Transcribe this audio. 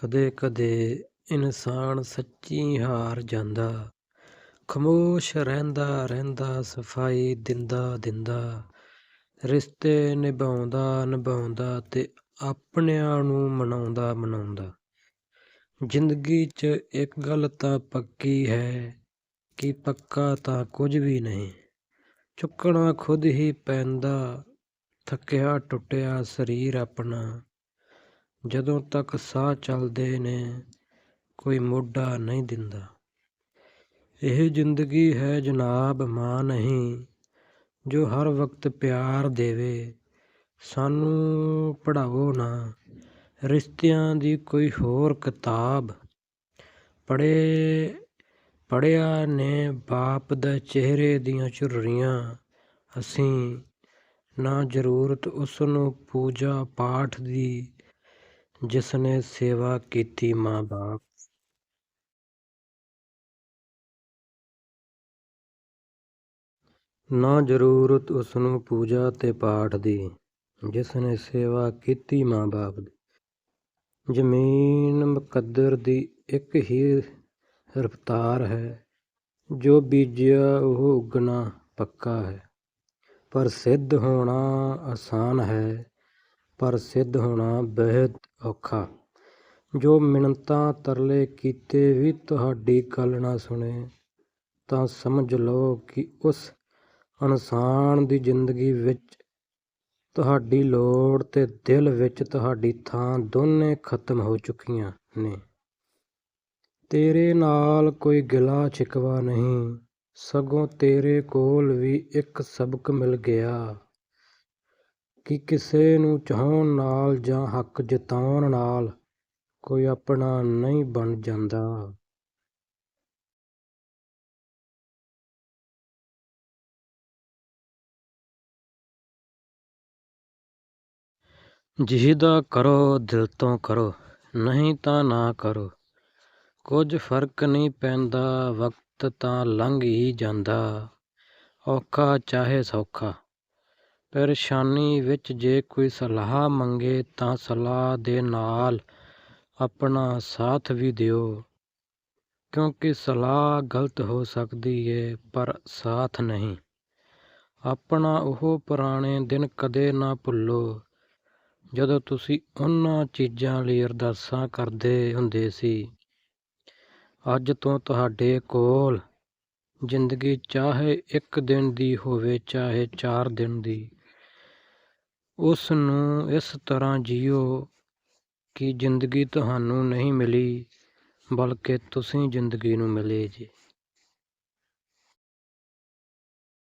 ਕਦੇ ਕਦੇ ਇਨਸਾਨ ਸੱਚੀ ਹਾਰ ਜਾਂਦਾ। ਖਾਮੋਸ਼ ਰਹਿੰਦਾ ਰਹਿੰਦਾ, ਸਫ਼ਾਈ ਦਿੰਦਾ ਦਿੰਦਾ। ਰਿਸ਼ਤੇ ਨਿਭਾਉਂਦਾ ਨਿਭਾਉਂਦਾ ਤੇ ਆਪਣਿਆਂ ਨੂੰ ਮਨਾਉਂਦਾ ਮਨਾਉਂਦਾ। ਜ਼ਿੰਦਗੀ 'ਚ ਇੱਕ ਗੱਲ ਤਾਂ ਪੱਕੀ ਹੈ ਕਿ ਪੱਕਾ ਤਾਂ ਕੁਝ ਵੀ ਨਹੀਂ। ਚੁੱਕਣਾ ਖੁਦ ਹੀ ਪੈਂਦਾ ਥੱਕਿਆ ਟੁੱਟਿਆ ਸਰੀਰ ਆਪਣਾ। ਜਦੋਂ ਤੱਕ ਸਾਹ ਚੱਲਦੇ ਨੇ, ਕੋਈ ਮੋਢਾ ਨਹੀਂ ਦਿੰਦਾ। ਇਹ ਜ਼ਿੰਦਗੀ ਹੈ ਜਨਾਬ ਮਾਂ ਨਹੀਂ, ਜੋ ਹਰ ਵਕਤ ਪਿਆਰ ਦੇਵੇ। ਸਾਨੂੰ ਪੜਾਵੋ ਨਾ, ਰਿਸ਼ਤਿਆਂ ਦੀ ਕੋਈ ਹੋਰ ਕਿਤਾਬ। ਪੜੇ ਪੜਿਆ ਨੇ ਬਾਪ ਦੇ ਚਿਹਰੇ ਦੀਆਂ ਝੁਰੜੀਆਂ। ਅਸੀਂ ਨਾ ਜ਼ਰੂਰਤ ਉਸ ਨੂੰ ਪੂਜਾ ਪਾਠ ਦੀ ਜਿਸ ਨੇ ਸੇਵਾ ਕੀਤੀ ਮਾਂ ਬਾਪ। ਨਾ ਜ਼ਰੂਰਤ ਉਸ ਨੂੰ ਪੂਜਾ ਤੇ ਪਾਠ ਦੀ ਜਿਸ ਨੇ ਸੇਵਾ ਕੀਤੀ ਮਾਂ ਬਾਪ ਦੀ। ਜ਼ਮੀਨ ਮੁਕੱਦਰ ਦੀ ਇੱਕ ਹੀ ਰਫਤਾਰ ਹੈ, ਜੋ ਬੀਜਿਆ ਉਹ ਉਗਣਾ ਪੱਕਾ ਹੈ। ਪਰ ਸਿੱਧ ਹੋਣਾ ਆਸਾਨ ਹੈ ਪਰ ਸਿੱਧ ਹੋਣਾ ਬੇਹੱਦ ਔਖਾ। ਜੋ ਮਿੰਨਤਾਂ ਤਰਲੇ ਕੀਤੇ ਵੀ ਤੁਹਾਡੀ ਗੱਲ ਨਾ ਸੁਣੇ, ਤਾਂ ਸਮਝ ਲਓ ਕਿ ਉਸ ਇਨਸਾਨ ਦੀ ਜ਼ਿੰਦਗੀ ਵਿੱਚ ਤੁਹਾਡੀ ਲੋੜ ਤੇ ਦਿਲ ਵਿੱਚ ਤੁਹਾਡੀ ਥਾਂ ਦੋਨੇ ਖਤਮ ਹੋ ਚੁੱਕੀਆਂ ਨੇ। ਤੇਰੇ ਨਾਲ ਕੋਈ ਗਿਲਾ ਛਿਕਵਾ ਨਹੀਂ, ਸਗੋਂ ਤੇਰੇ ਕੋਲ ਵੀ ਇੱਕ ਸਬਕ ਮਿਲ ਗਿਆ। ਕਿ ਕਿਸੇ ਨੂੰ ਚਾਹਣ ਨਾਲ ਜਾਂ ਹੱਕ ਜਤਾਉਣ ਨਾਲ ਕੋਈ ਆਪਣਾ ਨਹੀਂ ਬਣ ਜਾਂਦਾ। ਜਿਹਦਾ ਕਰੋ, ਦਿਲ ਤੋਂ ਕਰੋ, ਨਹੀਂ ਤਾਂ ਨਾ ਕਰੋ। ਕੁਝ ਫ਼ਰਕ ਨਹੀਂ ਪੈਂਦਾ, ਵਕਤ ਤਾਂ ਲੰਘ ਹੀ ਜਾਂਦਾ। ਔਖਾ ਚਾਹੇ ਸੌਖਾ। ਪਰੇਸ਼ਾਨੀ ਵਿੱਚ ਜੇ ਕੋਈ ਸਲਾਹ ਮੰਗੇ ਤਾਂ ਸਲਾਹ ਦੇ ਨਾਲ ਆਪਣਾ ਸਾਥ ਵੀ ਦਿਓ। ਕਿਉਂਕਿ ਸਲਾਹ ਗਲਤ ਹੋ ਸਕਦੀ ਏ, ਪਰ ਸਾਥ ਨਹੀਂ। ਆਪਣਾ ਉਹ ਪੁਰਾਣੇ ਦਿਨ ਕਦੇ ਨਾ ਭੁੱਲੋ, ਜਦੋਂ ਤੁਸੀਂ ਉਹਨਾਂ ਚੀਜ਼ਾਂ ਲਈ ਅਰਦਾਸਾਂ ਕਰਦੇ ਹੁੰਦੇ ਸੀ। ਅੱਜ ਤੋਂ ਤੁਹਾਡੇ ਕੋਲ ਜ਼ਿੰਦਗੀ ਚਾਹੇ ਇੱਕ ਦਿਨ ਦੀ ਹੋਵੇ, ਚਾਹੇ ਚਾਰ ਦਿਨ ਦੀ। ਉਸ ਨੂੰ ਇਸ ਤਰ੍ਹਾਂ ਜੀਓ ਕਿ ਜ਼ਿੰਦਗੀ ਤੁਹਾਨੂੰ ਨਹੀਂ ਮਿਲੀ, ਬਲਕਿ ਤੁਸੀਂ ਜ਼ਿੰਦਗੀ ਨੂੰ ਮਿਲੇ ਜੀ।